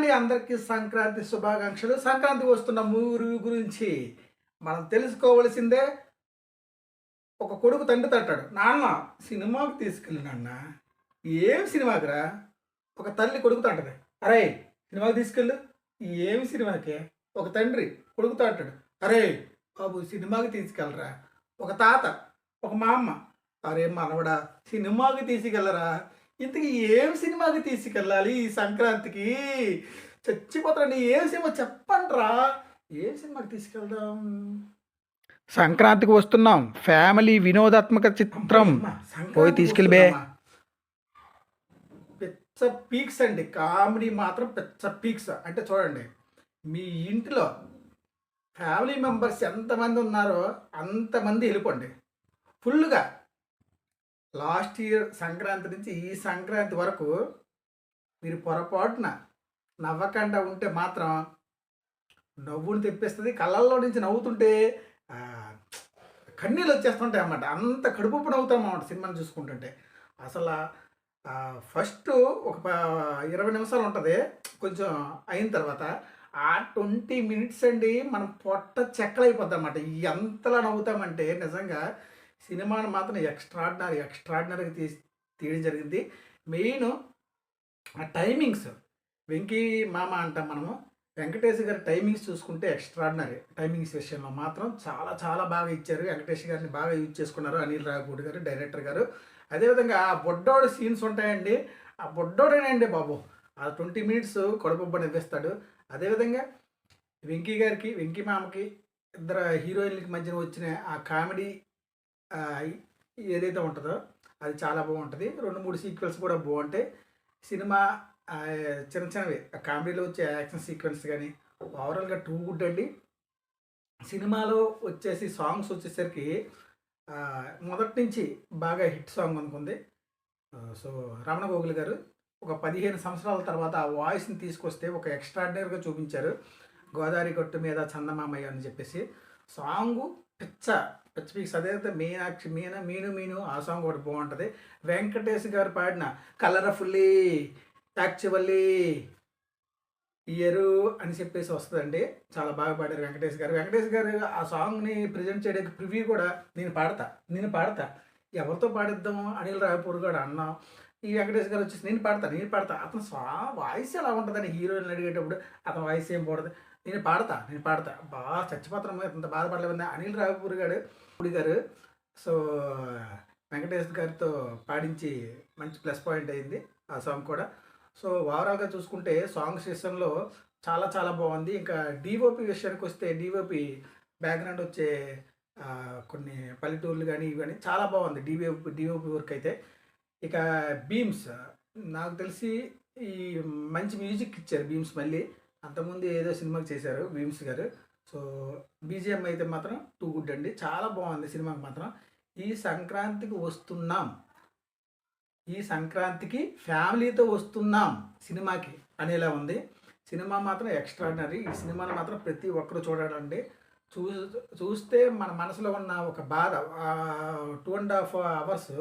అండి అందరికీ సంక్రాంతి శుభాకాంక్షలు. సంక్రాంతి వస్తున్న మూరు గురించి మనం తెలుసుకోవలసిందే. ఒక కొడుకు తండ్రి తట్టాడు. నాన్న సినిమాకి తీసుకెళ్ళి నాన్న ఏం సినిమాకిరా ఒక తల్లి కొడుకు తంటది అరే సినిమాకి తీసుకెళ్ళు. ఏమి సినిమాకి? ఒక తండ్రి కొడుకు తంటాడు అరే బాబు సినిమాకి తీసుకెళ్ళరా? ఒక తాత ఒక మా అమ్మ అరే మనవడా సినిమాకి తీసుకెళ్ళరా? ఇంతకీ ఏం సినిమాకి తీసుకెళ్ళాలి ఈ సంక్రాంతికి? చచ్చిపోతారండి ఏం సినిమా చెప్పండిరా. ఏ సినిమాకి తీసుకెళ్దాం? సంక్రాంతికి వస్తున్నాం. ఫ్యామిలీ వినోదాత్మక చిత్రం. పోయి తీసుకెళ్ళి బే. పెచ్చ పీక్స్ అండి. కామెడీ మాత్రం పెచ్చ పీక్స్. అంటే చూడండి మీ ఇంటిలో ఫ్యామిలీ మెంబర్స్ ఎంతమంది ఉన్నారో అంతమంది వెళ్ళిపోండి. ఫుల్గా లాస్ట్ ఇయర్ సంక్రాంతి నుంచి ఈ సంక్రాంతి వరకు మీరు పొరపాటున నవ్వకుండా ఉంటే మాత్రం నవ్వుని తెప్పిస్తుంది కళ్ళల్లో నుంచి నవ్వుతుంటే కన్నీళ్ళు వచ్చేస్తుంటాయి అన్నమాట. అంత కడుపు నవ్వుతాం అన్నమాట సినిమాని చూసుకుంటుంటే. అసలు ఫస్ట్ ఒక ప- ఇరవై నిమిషాలు ఉంటుంది కొంచెం అయిన తర్వాత ఆ ట్వంటీ మినిట్స్ అండి మనం పొట్ట చెక్కలైపోద్ది అనమాట ఎంతలా నవ్వుతామంటే నిజంగా సినిమాని మాత్రం ఎక్స్ట్రాడినరీ ఎక్స్ట్రాడినరీగా తీసి తీయడం జరిగింది. మెయిన్ ఆ టైమింగ్స్ వెంకీ మామ అంటాం మనము. వెంకటేష్ గారి టైమింగ్స్ చూసుకుంటే ఎక్స్ట్రాడినరీ టైమింగ్స్ విషయంలో మాత్రం చాలా చాలా బాగా ఇచ్చారు. వెంకటేష్ గారిని బాగా యూజ్ చేసుకున్నారు అనిల్ రావుపూడి గారు డైరెక్టర్ గారు. అదేవిధంగా ఆ బొడ్డోడు సీన్స్ ఉంటాయండి. ఆ బొడ్డోడేనండి బాబు. ఆ ట్వంటీ మినిట్స్ కడుపుబ్బ నవ్విస్తాడు. అదేవిధంగా వెంకీ గారికి వెంకీ మామకి ఇద్దరు హీరోయిన్లకి మధ్యన వచ్చిన ఆ కామెడీ ఏదైతే ఉంటుందో అది చాలా బాగుంటుంది. రెండు మూడు సీక్వెన్స్ కూడా బాగుంటాయి. సినిమా చిన్న చిన్నవి. ఆ కామెడీలో వచ్చే యాక్షన్ సీక్వెన్స్ కానీ ఓవరాల్గా టూ గుడ్ అండి. సినిమాలో వచ్చేసి సాంగ్స్ వచ్చేసరికి మొదటి నుంచి బాగా హిట్ సాంగ్ అనుకుంది. సో రమణ గోగుల్ గారు ఒక పదిహేను సంవత్సరాల తర్వాత ఆ వాయిస్ని తీసుకొస్తే ఒక ఎక్స్ట్రాడినరీగా చూపించారు. గోదావరి గట్టు మీద చందమామయ్య అని చెప్పేసి. సాంగు పిచ్చ పిచ్చ అదైతే మీనాక్షి మీన మీను మీను ఆ సాంగ్ ఒకటి బాగుంటుంది. వెంకటేష్ గారు పాడిన కలర్ఫుల్లీ యాక్చువల్లీ ఇయరు అని చెప్పేసి వస్తుందండి. చాలా బాగా పాడారు వెంకటేష్ గారు. వెంకటేష్ గారు ఆ సాంగ్ని ప్రజెంట్ చేయడానికి ప్రివ్యూ కూడా నేను పాడతా నేను పాడతా. ఎవరితో పాడిద్దాము? అనిల్ రాయపూర్ గారు అన్నాం ఈ వెంకటేష్ గారు వచ్చేసి నేను పాడతా నేను పాడతా. అతను సా వాయిస్ ఎలా ఉంటుందని హీరోయిన్ అడిగేటప్పుడు అతని వాయిస్ ఏం పోడదు. నేను పాడతా నేను పాడతా. బాగా చచ్చిపోతాను ఇంత బాధపడలేదు అనిల్ రాయపూర్ గారు పూడి గారు సో వెంకటేష్ గారితో పాడించి మంచి ప్లస్ పాయింట్ అయింది ఆ సాంగ్ కూడా. సో ఓవరాల్గా చూసుకుంటే సాంగ్స్ విషయంలో చాలా చాలా బాగుంది. ఇంకా డిఓపి విషయానికి వస్తే డిఓపి బ్యాక్గ్రౌండ్ వచ్చే కొన్ని పల్లెటూర్లు కానీ ఇవి కానీ చాలా బాగుంది డిఓపి డిఓపి వర్క్ అయితే. ఇక బీమ్స్ నాకు తెలిసి ఈ మంచి మ్యూజిక్ ఇచ్చారు బీమ్స్ మళ్ళీ. అంతకుముందు ఏదో సినిమాకి చేశారు భీమ్స్ గారు. సో బీజిఎం అయితే మాత్రం టూ గుడ్ అండి. చాలా బాగుంది సినిమాకి మాత్రం. ఈ సంక్రాంతికి వస్తున్నాం. ఈ సంక్రాంతికి ఫ్యామిలీతో వస్తున్నాం సినిమాకి అనేలా ఉంది. సినిమా మాత్రం ఎక్స్ట్రాడినరీ. ఈ సినిమాని మాత్రం ప్రతి ఒక్కరు చూడాలండి. చూ చూస్తే మన మనసులో ఉన్న ఒక బాధ టూ అండ్ హాఫ్ అవర్స్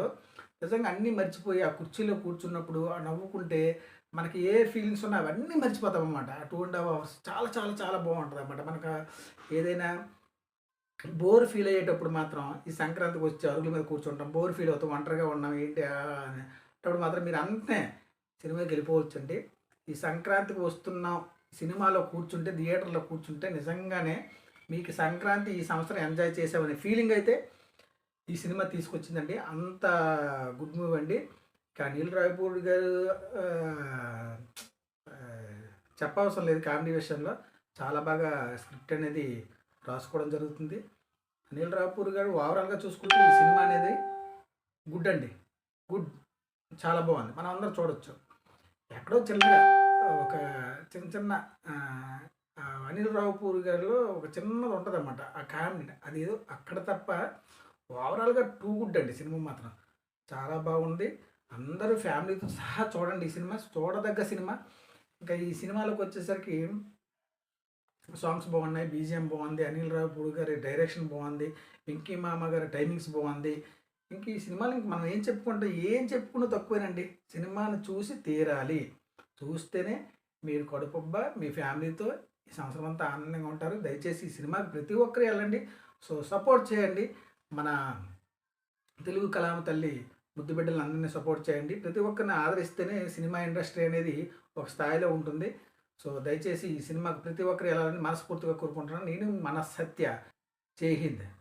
నిజంగా అన్నీ మర్చిపోయి ఆ కుర్చీలో కూర్చున్నప్పుడు ఆ నవ్వుకుంటే మనకి ఏ ఫీలింగ్స్ ఉన్నా అవన్నీ మర్చిపోతాం అనమాట ఆ టూ అండ్ హాఫ్ అవర్స్ చాలా చాలా చాలా బాగుంటుంది అనమాట మనకు ఏదైనా బోర్ ఫీల్ అయ్యేటప్పుడు మాత్రం ఈ సంక్రాంతికి వచ్చి అరుగుల మీద కూర్చుంటాం బోర్ ఫీల్ అవుతాం ఒంటరిగా ఉన్నాం ఏంటి అప్పుడు మాత్రం మీరు అంతే సినిమాకి వెళ్ళిపోవచ్చండి. ఈ సంక్రాంతికి వస్తున్నాం సినిమాలో కూర్చుంటే థియేటర్లో కూర్చుంటే నిజంగానే మీకు సంక్రాంతి ఈ సంవత్సరం ఎంజాయ్ చేసామనే ఫీలింగ్ అయితే ఈ సినిమా తీసుకొచ్చిందండి. అంత గుడ్ మూవ్ అండి. ఇక అనిల్ రాయపూర్ గారు చెప్పవసరం లేదు కామెడీ విషయంలో. చాలా బాగా స్క్రిప్ట్ అనేది రాసుకోవడం జరుగుతుంది. అనిల్ రాపూర్ గారు ఓవరాల్గా చూసుకుంటే ఈ సినిమా అనేది గుడ్ అండి. గుడ్. చాలా బాగుంది. మనం అందరం చూడొచ్చు. ఎక్కడో చిన్నగా ఒక చిన్న చిన్న అనిల్ రావుపూర్ గారిలో ఒక చిన్నది ఉంటుంది అనమాట ఆ కామెడీ. అది ఏదో అక్కడ తప్ప ఓవరాల్గా టూ గుడ్ అండి సినిమా మాత్రం. చాలా బాగుంది. అందరూ ఫ్యామిలీతో సహా చూడండి ఈ సినిమా చూడదగ్గ సినిమా. ఇంకా ఈ సినిమాలోకి వచ్చేసరికి సాంగ్స్ బాగున్నాయి. బీజిఎం బాగుంది అనిల్ రావుపూడి గారి డైరెక్షన్ బాగుంది వెంకీ మామ గారి టైమింగ్స్ బాగుంది. ఇంక ఈ సినిమాలు ఇంక మనం ఏం చెప్పుకుంటే ఏం చెప్పుకున్నా తక్కువేనండి. సినిమాను చూసి తీరాలి. చూస్తేనే మీరు కడుపుబ్బ మీ ఫ్యామిలీతో ఈ సంవత్సరం అంతా ఆనందంగా ఉంటారు. దయచేసి ఈ సినిమాకి ప్రతి ఒక్కరు వెళ్ళండి. సో సపోర్ట్ చేయండి. మన తెలుగు కళామ తల్లి ముద్దు బిడ్డలను అందరినీ సపోర్ట్ చేయండి. ప్రతి ఒక్కరిని ఆదరిస్తేనే సినిమా ఇండస్ట్రీ అనేది ఒక స్థాయిలో ఉంటుంది. సో దయచేసి ఈ సినిమాకు ప్రతి ఒక్కరు వెళ్ళాలని మనస్ఫూర్తిగా కోరుకుంటున్నాను. నేను మన సత్య. జై హింద్.